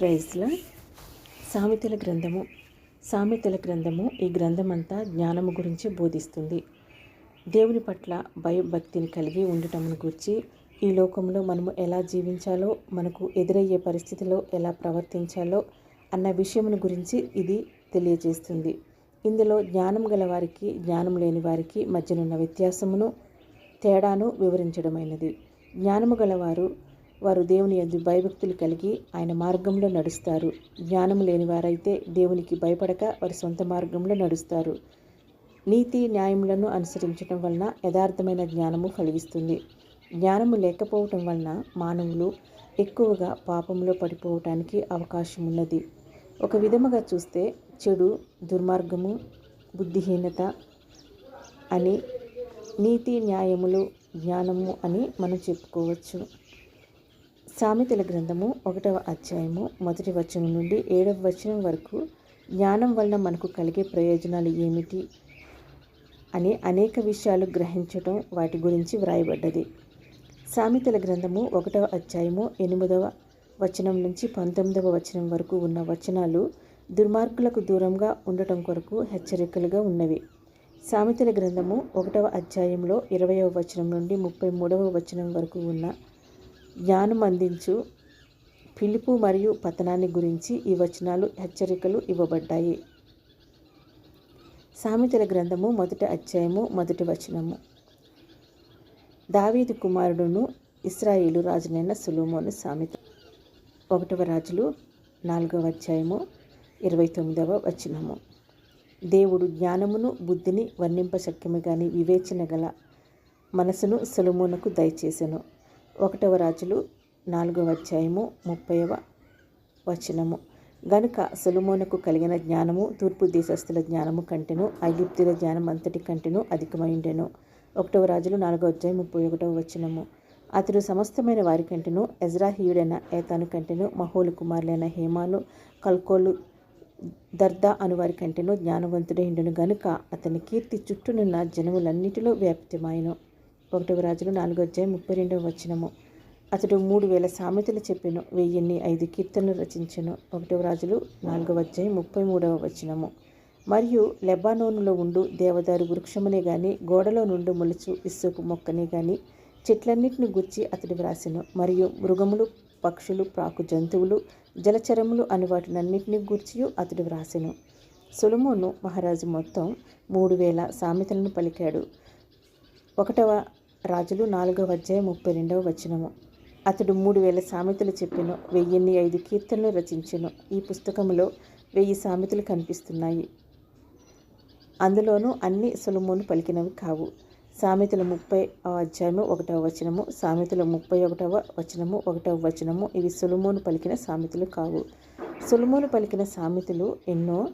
ప్రైజ్ల సామెతల గ్రంథము సామెతల గ్రంథము ఈ గ్రంథమంతా జ్ఞానము గురించి బోధిస్తుంది. దేవుని పట్ల భయభక్తిని కలిగి ఉండటమును గురించి ఈ లోకంలో మనము ఎలా జీవించాలో మనకు ఎదురయ్యే పరిస్థితిలో ఎలా ప్రవర్తించాలో అన్న విషయమును గురించి ఇది తెలియజేస్తుంది. ఇందులో జ్ఞానం గల వారికి జ్ఞానం లేని వారికి మధ్యనున్న వ్యత్యాసమును తేడాను వివరించడమైనది. జ్ఞానము గలవారు వారు దేవుని ఎందు భయభక్తులు కలిగి ఆయన మార్గంలో నడుస్తారు. జ్ఞానము లేని వారైతే దేవునికి భయపడక వారి సొంత మార్గంలో నడుస్తారు. నీతి న్యాయములను అనుసరించడం వలన యథార్థమైన జ్ఞానము ఫలిస్తుంది జ్ఞానము లేకపోవటం వలన మానవులు ఎక్కువగా పాపంలో పడిపోవటానికి అవకాశం ఉన్నది ఒక విధముగా చూస్తే చెడు దుర్మార్గము బుద్ధిహీనత అని నీతి న్యాయములు జ్ఞానము అని మనం చెప్పుకోవచ్చు. సామెతల గ్రంథము ఒకటవ అధ్యాయము మొదటి వచనం నుండి ఏడవ వచనం వరకు జ్ఞానం వలన మనకు కలిగే ప్రయోజనాలు ఏమిటి అని అనేక విషయాలు గ్రహించటం వాటి గురించి వ్రాయబడ్డది. సామెతల గ్రంథము ఒకటవ అధ్యాయము ఎనిమిదవ వచనం నుంచి పంతొమ్మిదవ వచనం వరకు ఉన్న వచనాలు దుర్మార్గులకు దూరంగా ఉండటం కొరకు హెచ్చరికలుగా ఉన్నవి. సామెతల గ్రంథము ఒకటవ అధ్యాయంలో ఇరవయవ వచనం నుండి ముప్పై మూడవ వచనం వరకు ఉన్న జ్ఞానం అందించు పిలుపు మరియు పతనాన్ని గురించి ఈ వచనాలు హెచ్చరికలు ఇవ్వబడ్డాయి. సామెతల గ్రంథము మొదటి అధ్యాయము మొదటి వచనము. దావీదు కుమారుడును ఇస్రాయేలు రాజునైన సులోమోను సామెత. ఒకటవ రాజులు నాలుగవ అధ్యాయము ఇరవై తొమ్మిదవ వచనము. దేవుడు జ్ఞానమును బుద్ధిని వర్ణింపశక్యము గాని వివేచన గల మనసును సులోమోనుకు దయచేసెను. ఒకటవ రాజులు నాలుగవ అధ్యాయము ముప్పైవ వచనము. గనుక సులుమోనకు కలిగిన జ్ఞానము తూర్పు దేశస్థుల జ్ఞానము కంటెను ఐగుప్తుల జ్ఞానం అంతటి కంటెను అధికమైండెను ఒకటవ రాజులు నాలుగవ అధ్యాయం ముప్పై ఒకటవ వచనము. అతడు సమస్తమైన వారి కంటెను ఎజ్రాహీయుడైన ఏతాను కంటెను మహోలు కుమారులైన హేమాను కల్కోలు దర్దా అను వారి కంటెను జ్ఞానవంతుడైండును గనుక అతని కీర్తి చుట్టూనున్న జనములన్నిటిలో వ్యాప్తిమాయను. ఒకటవ రాజులు నాలుగో అధ్యాయం ముప్పై రెండవ వచనము. అతడు మూడు వేల సామెతలు చెప్పెను వెయ్యిన్ని ఐదు కీర్తనలు రచించెను. ఒకటవ రాజులు నాలుగవ అధ్యాయం ముప్పై మూడవ వచనము. మరియు లెబానోనులో ఉండు దేవదారు వృక్షమునే గాని గోడలో నుండి మొలుచు ఇసుపు మొక్కనే గాని చెట్లన్నిటిని గుర్చి అతడు వ్రాసెను. మరియు మృగములు పక్షులు ప్రాకు జంతువులు జలచరములు అని వాటినన్నింటినీ గూర్చి అతడు వ్రాసెను. సొలమోను మహారాజు మొత్తం మూడు వేల సామెతలను పలికాడు. ఒకటవ రాజులు నాలుగవ అధ్యాయం ముప్పై రెండవ వచనము. అతడు మూడు వేల సామెతలు చెప్పెను వెయ్యిన్ని ఐదు కీర్తనలు రచించెను. ఈ పుస్తకంలో వెయ్యి సామెతలు కనిపిస్తున్నాయి. అందులోనూ అన్ని సులమోను పలికినవి కావు. సామెతల ముప్పై అధ్యాయము ఒకటవ వచనము సామెతల ముప్పై ఒకటవ వచనము ఒకటవ వచనము ఇవి సులమోను పలికిన సామెతలు కావు. సులమోను పలికిన సామెతలు ఎన్నో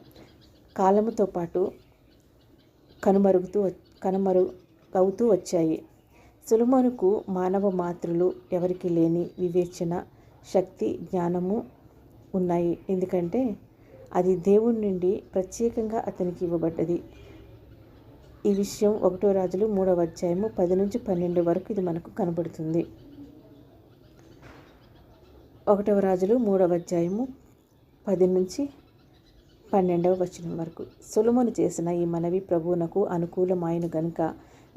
కాలముతో పాటు కనుమరుగుతూ కనుమరుగవుతూ వచ్చాయి. సులమనుకు మానవ మాతృలు ఎవరికి లేని వివేచన శక్తి జ్ఞానము ఉన్నాయి. ఎందుకంటే అది దేవుడి నుండి ప్రత్యేకంగా అతనికి ఇవ్వబడ్డది. ఈ విషయం ఒకటో రాజులు మూడవ అధ్యాయము పది నుంచి పన్నెండు వరకు ఇది మనకు కనబడుతుంది. ఒకటవ రాజులు మూడవ అధ్యాయము పది నుంచి పన్నెండవ వచనం వరకు. సులుమును చేసిన ఈ మనవి ప్రభువునకు అనుకూలమైన గనుక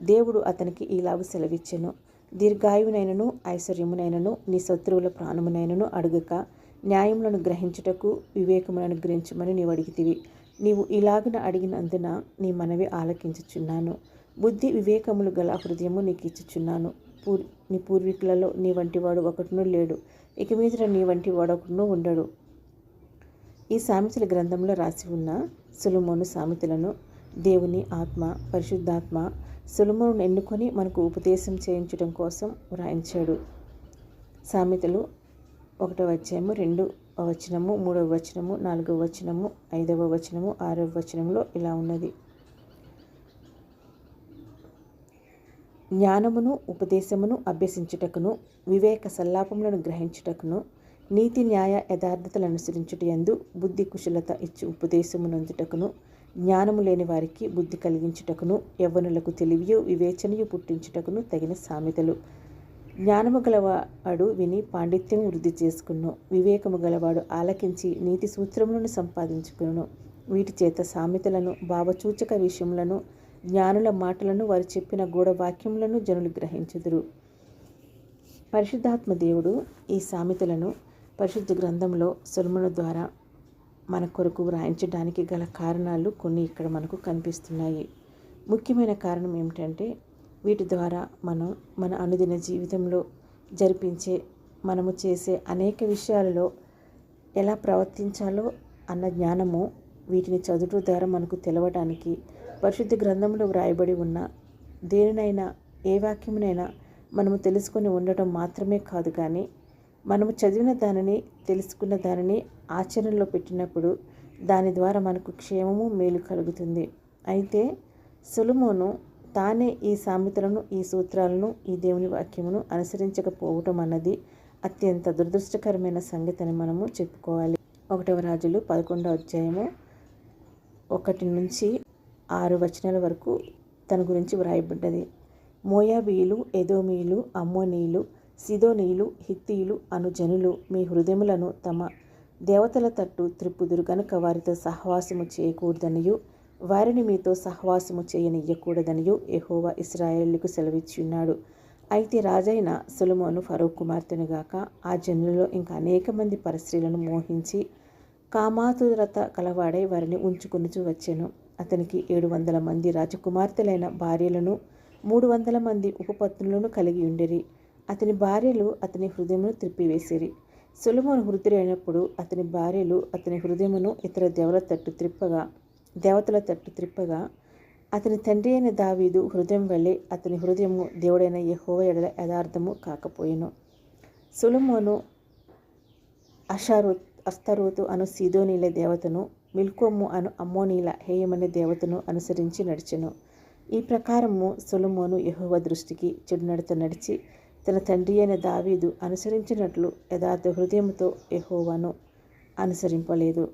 దేవుడు అతనికి ఈలాగు సెలవిచ్చెను. దీర్ఘాయువునైనను ఐశ్వర్యమునైనను నీ శత్రువుల ప్రాణమునైనను అడుగక న్యాయములను గ్రహించుటకు వివేకములను గ్రహించమని నీవు అడిగితివి. నీవు ఇలాగున అడిగినందున నీ మనవి ఆలకించుచున్నాను. బుద్ధి వివేకములు గల హృదయము నీకు ఇచ్చుచున్నాను పూర్ నీ పూర్వీకులలో నీ వంటి వాడు ఒకటినూ లేడు. ఇక మీద నీ వంటి వాడు ఒకటినూ ఉండడు. ఈ సామెతల గ్రంథంలో రాసి ఉన్న సులుమోను సామెతలను దేవుని ఆత్మ పరిశుద్ధాత్మ సులుమును ఎన్నుకొని మనకు ఉపదేశం చేయించడం కోసం వ్రాయించాడు. సామెతలు ఒకటో అధ్యాయము రెండు వచనము మూడవ వచనము నాలుగవ వచనము ఐదవ వచనము ఆరవ వచనంలో ఇలా ఉన్నది. జ్ఞానమును ఉపదేశమును అభ్యసించుటకును వివేక సల్లాపములను గ్రహించుటకును నీతి న్యాయ యథార్థతలు అనుసరించుట ఎందు బుద్ధి కుశలత ఇచ్చి ఉపదేశమునందుటకును జ్ఞానము లేని వారికి బుద్ధి కలిగించుటకును యవ్వనులకు తెలివియు వివేచనయు పుట్టించుటకును తగిన సామెతలు. జ్ఞానము గలవాడు విని పాండిత్యం వృద్ధి చేసుకును. వివేకము గలవాడు ఆలకించి నీతి సూత్రములను సంపాదించుకును. వీటి చేత సామెతలను భావచూచక విషయములను జ్ఞానుల మాటలను వారు చెప్పిన గూఢవాక్యములను జనులు గ్రహించుదురు. పరిశుద్ధాత్మ దేవుడు ఈ సామెతలను పరిశుద్ధ గ్రంథంలో సొలమును ద్వారా మన కొరకు వ్రాయించడానికి గల కారణాలు కొన్ని ఇక్కడ మనకు కనిపిస్తున్నాయి. ముఖ్యమైన కారణం ఏమిటంటే వీటి ద్వారా మనం మన అనుదిన జీవితంలో జరిపించే మనము చేసే అనేక విషయాలలో ఎలా ప్రవర్తించాలో అన్న జ్ఞానము వీటిని చదువు ద్వారా మనకు తెలవడానికి పరిశుద్ధ గ్రంథంలో వ్రాయబడి ఉన్న దేనినైనా ఏ వాక్యమునైనా మనము తెలుసుకొని ఉండటం మాత్రమే కాదు కానీ మనము చదివిన దానిని తెలుసుకున్న దానిని ఆచరణలో పెట్టినప్పుడు దాని ద్వారా మనకు క్షేమము మేలు కలుగుతుంది. అయితే సులుమోను తానే ఈ సామెతలను ఈ సూత్రాలను ఈ దేవుని వాక్యమును అనుసరించకపోవటం అన్నది అత్యంత దురదృష్టకరమైన సంగతి అని మనము చెప్పుకోవాలి. ఒకటవ రాజులు పదకొండవ అధ్యాయము ఒకటి నుంచి ఆరు వచనాల వరకు తన గురించి వ్రాయబడ్డది. మోయాబీలు ఎదోమీలు అమ్మోనీలు సిదోనీయులు హిత్తీయులు అను జనులు మీ హృదయములను తమ దేవతల తట్టు త్రిప్పుదురు గనుక వారితో సహవాసము చేయకూడదనియు వారిని మీతో సహవాసము చేయనియ్యకూడదనియు ఎహోవా ఇస్రాయేళ్ళకు సెలవిచ్చున్నాడు అయితే రాజైన సులమోను ఫరో కుమార్తెనుగాక ఆ జనులలో ఇంకా అనేక మంది పరస్త్రీలను మోహించి కామాతురత కలవాడై వారిని ఉంచుకొనుచు వచ్చాను. అతనికి ఏడు వందల మంది రాజకుమార్తెలైన భార్యలను మూడు వందల మంది ఉపపత్నులను కలిగి ఉండిరి. అతని భార్యలు అతని హృదయమును త్రిప్పివేసిరి. సులభను హృదయైనప్పుడు అతని భార్యలు అతని హృదయమును ఇతర దేవల తట్టు త్రిప్పగా దేవతల తట్టు త్రిప్పగా అతని తండ్రి అయిన దావీదు హృదయం వల్లే అతని హృదయము దేవుడైన యహోవ ఎడల యథార్థము కాకపోయెను. సులమోను అషారో అస్తరోతు అను సీదోనీల దేవతను మిల్కోము అను అమ్మోనీల హేయమనే దేవతను అనుసరించి నడిచెను. ఈ ప్రకారము సులమోను యహోవ దృష్టికి చెడు నడత నడిచి తన తండ్రి అయిన దావీదు అనుసరించినట్లు యథార్థ హృదయంతో ఎహోవాను అనుసరింపలేదు.